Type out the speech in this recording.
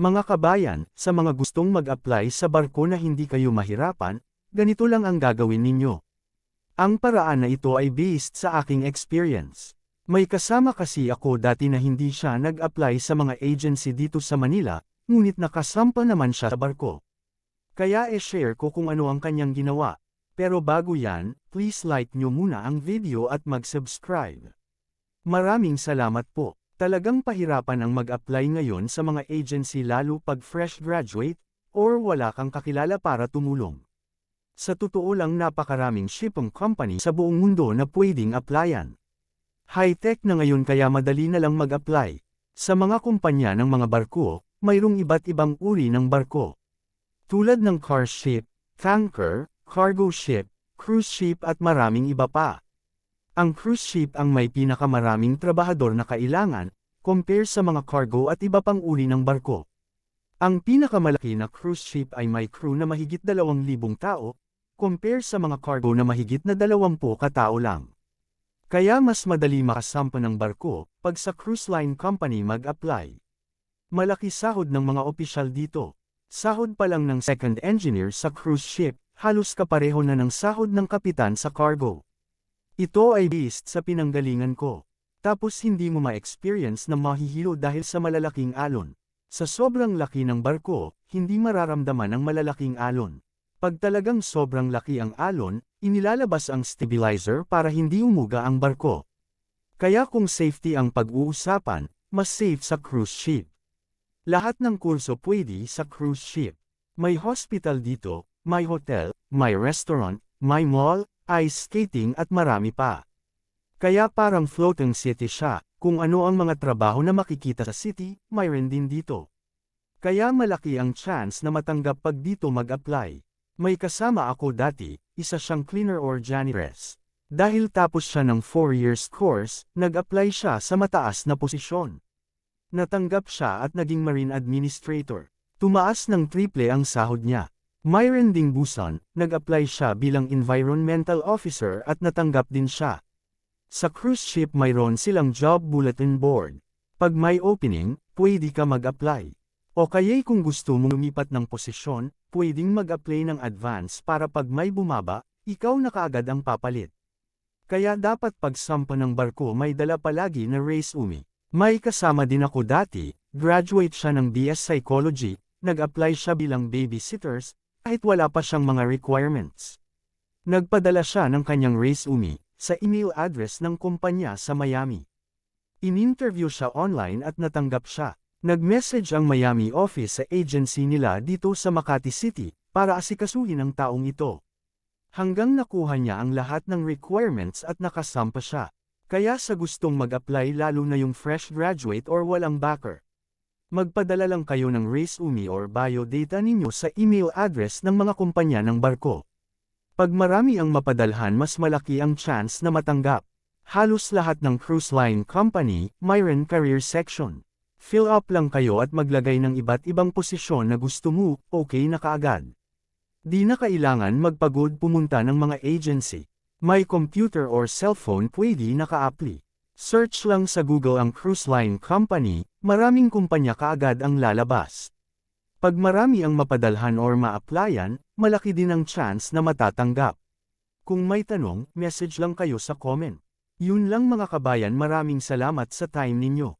Mga kabayan, sa mga gustong mag-apply sa barko na hindi kayo mahirapan, ganito lang ang gagawin ninyo. Ang paraan na ito ay based sa aking experience. May kasama kasi ako dati na hindi siya nag-apply sa mga agency dito sa Manila, ngunit nakasampa naman siya sa barko. Kaya e-share ko kung ano ang kanyang ginawa. Pero bago yan, please like nyo muna ang video at mag-subscribe. Maraming salamat po. Talagang pahirapan ang mag-apply ngayon sa mga agency lalo pag fresh graduate, or wala kang kakilala para tumulong. Sa totoo lang napakaraming shipping company sa buong mundo na pwedeng applyan. High-tech na ngayon kaya madali na lang mag-apply. Sa mga kumpanya ng mga barko, mayroong iba't ibang uri ng barko. Tulad ng car ship, tanker, cargo ship, cruise ship at maraming iba pa. Ang cruise ship ang may pinakamaraming trabahador na kailangan, compare sa mga cargo at iba pang uri ng barko. Ang pinakamalaki na cruise ship ay may crew na mahigit 2,000 tao, compare sa mga cargo na mahigit na 20 katao lang. Kaya mas madali makasampa ng barko, pag sa cruise line company mag-apply. Malaki sahod ng mga opisyal dito. Sahod pa lang ng second engineer sa cruise ship, halos kapareho na ng sahod ng kapitan sa cargo. Ito ay based sa pinanggalingan ko. Tapos hindi mo ma-experience na mahihilo dahil sa malalaking alon. Sa sobrang laki ng barko, hindi mararamdaman ang malalaking alon. Pag talagang sobrang laki ang alon, inilalabas ang stabilizer para hindi umuga ang barko. Kaya kung safety ang pag-uusapan, mas safe sa cruise ship. Lahat ng kurso pwede sa cruise ship. May hospital dito, may hotel, may restaurant, may mall, ice skating at marami pa. Kaya parang floating city siya, kung ano ang mga trabaho na makikita sa city, mayroon din dito. Kaya malaki ang chance na matanggap pag dito mag-apply. May kasama ako dati, isa siyang cleaner or janitress. Dahil tapos siya ng 4 years course, nag-apply siya sa mataas na posisyon. Natanggap siya at naging marine administrator. Tumaas ng triple ang sahod niya. Myron Ding Busan, nag-apply siya bilang environmental officer at natanggap din siya. Sa cruise ship mayroon silang job bulletin board. Pag may opening, pwede ka mag-apply. O kaya'y kung gusto mong lumipat ng posisyon, pwedeng mag-apply ng advance para pag may bumaba, ikaw na kaagad ang papalit. Kaya dapat pagsampa ng barko may dala palagi na race umi. May kasama din ako dati, graduate siya ng BS Psychology, nag-apply siya bilang babysitters, kahit wala pa siyang mga requirements. Nagpadala siya ng kanyang resume sa email address ng kumpanya sa Miami. In-interview siya online at natanggap siya. Nag-message ang Miami office sa agency nila dito sa Makati City para asikasuhin ang taong ito. Hanggang nakuha niya ang lahat ng requirements at nakasampa siya. Kaya sa gustong mag-apply lalo na yung fresh graduate or walang backer, Magpadala lang kayo ng resume or biodata ninyo sa email address ng mga kumpanya ng barko. Pag marami ang mapadalhan mas malaki ang chance na matanggap. Halos lahat ng cruise line company, mayroon career section. Fill up lang kayo at maglagay ng iba't ibang posisyon na gusto mo, okay na kaagad. Di na kailangan magpagod pumunta ng mga agency. May computer or cellphone pwede naka-apply. Search lang sa Google ang cruise line company, maraming kumpanya kaagad ang lalabas. Pag marami ang mapadalhan or ma-applyan, malaki din ang chance na matatanggap. Kung may tanong, message lang kayo sa comment. Yun lang mga kabayan maraming salamat sa time ninyo.